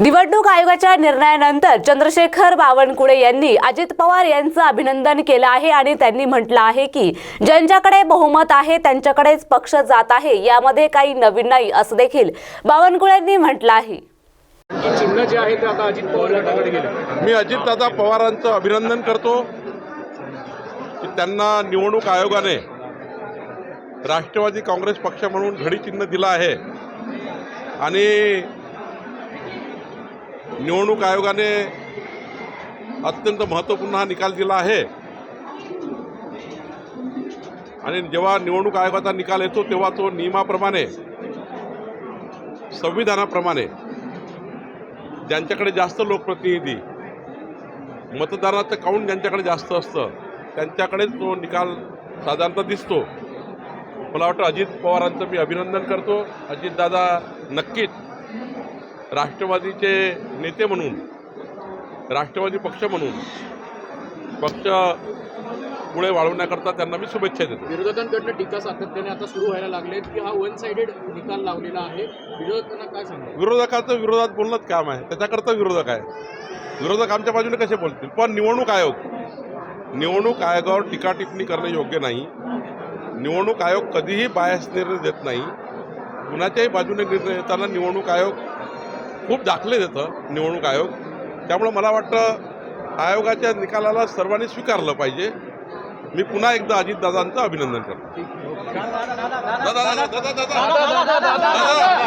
निवडणूक आयोगाच्या निर्णयानंतर चंद्रशेखर बावनकुळे यांनी अजित पवार यांचं अभिनंदन केलं आहे आणि त्यांनी म्हटलं आहे की ज्यांच्याकडे बहुमत आहे त्यांच्याकडेच पक्ष जात आहे यामध्ये काही नवीन नाही असं देखील बावनकुळेंनी म्हटलं आहे. की चिन्ह जे आहे ते आता अजित पवार गटाकडे गेलं. मी अजितदादा पवारांचं अभिनंदन करतो की त्यांना निवडणूक आयोगाने राष्ट्रवादी काँग्रेस पक्ष म्हणून घडी चिन्ह दिलं आहे. आणि निवडणूक आयोगाने अत्यंत महत्त्वपूर्ण हा निकाल दिला आहे. आणि जेव्हा निवडणूक आयोगाचा निकाल येतो तेव्हा तो नियमाप्रमाणे संविधानाप्रमाणे ज्यांच्याकडे जास्त लोकप्रतिनिधी मतदानाचं काउंट ज्यांच्याकडे जास्त असतं त्यांच्याकडेच तो निकाल साधारणतः दिसतो. मला वाटतं अजित पवारांचं मी अभिनंदन करतो. अजितदादा नक्कीच राष्ट्रवादीचे नेते म्हणून राष्ट्रवादी पक्ष म्हणून पक्ष पुढे वाढवण्याकरता त्यांना मी शुभेच्छा देतो. विरोधकांकडनं टीका सातत्याने आता सुरू व्हायला लागलेत की हा वन साइडेड निकाल लावलेला आहे. विरोधकांना काय सांगणार? विरोधकाचं विरोधात बोलणंच काम आहे. त्याच्याकरता विरोधक आहे. विरोधक आमच्या बाजूने कसे बोलतील? पण निवडणूक आयोग निवडणूक आयोगावर टीका टिप्पणी करणं योग्य नाही. निवडणूक आयोग कधीही बायस निर्णय देत नाही. कुणाच्याही बाजूने निर्णय देताना निवडणूक आयोग खूप दाखले देतं निवडणूक आयोग त्यामुळं मला वाटतं आयोगाच्या निकालाला सर्वांनी स्वीकारलं पाहिजे मी पुन्हा एकदा अजितदादांचं अभिनंदन करतो